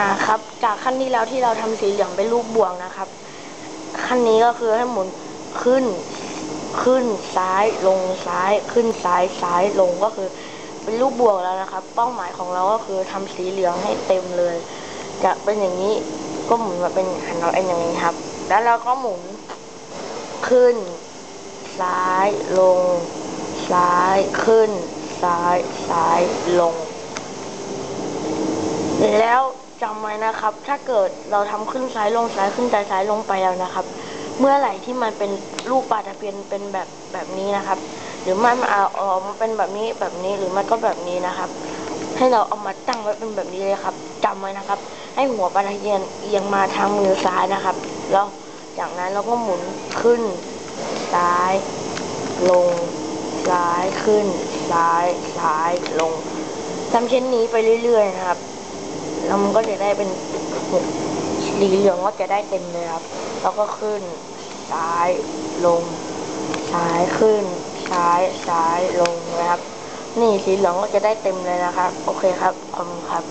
อ่าครับ จากขั้นที่แล้วที่เราทำสีเหลืองเป็นรูปบวกนะครับ ขั้นนี้ก็คือให้หมุนขึ้น ขึ้นซ้ายลงซ้าย ขึ้นซ้ายซ้ายลงก็คือ เป็นรูปบวกแล้วนะครับ เป้าหมายของเราก็คือทำสีเหลืองให้เต็มเลย จะเป็นอย่างนี้ก็หมุนมาเป็นหันเราเอ็นอย่างนี้ครับ แล้วเราก็หมุน ขึ้น ซ้าย ลง ซ้าย ขึ้น ซ้าย ซ้ายลง แล้ว จำไว้นะครับ ถ้าเกิดเราทำขึ้นซ้ายลงซ้ายขึ้นซ้ายซ้ายลงไปแล้วนะครับ เมื่อไหร่ที่มันเป็นลูกปลาตะเพียนเป็นแบบแบบนี้นะครับ หรือมันเอาออกมาเป็นแบบนี้แบบนี้หรือมันก็แบบนี้นะครับ ให้เราเอามาตั้งไว้เป็นแบบนี้เลยครับจำไว้นะครับ ให้หัวปลาตะเพียนเอียงมาทางมือซ้ายนะครับ แล้วจากนั้นเราก็หมุนขึ้น ซ้าย ลง ซ้ายขึ้น ซ้ายซ้ายลงทำเช่นนี้ไปเรื่อยๆนะครับ แล้วมันก็จะได้เป็นสีเหลืองก็จะได้เต็มเลยครับ แล้วก็ขึ้น ซ้ายลง ซ้ายขึ้น ซ้ายซ้ายลงนะครับ นี่สีเหลืองก็จะได้เต็มเลยนะครับ โอเคครับ ขอบคุณครับ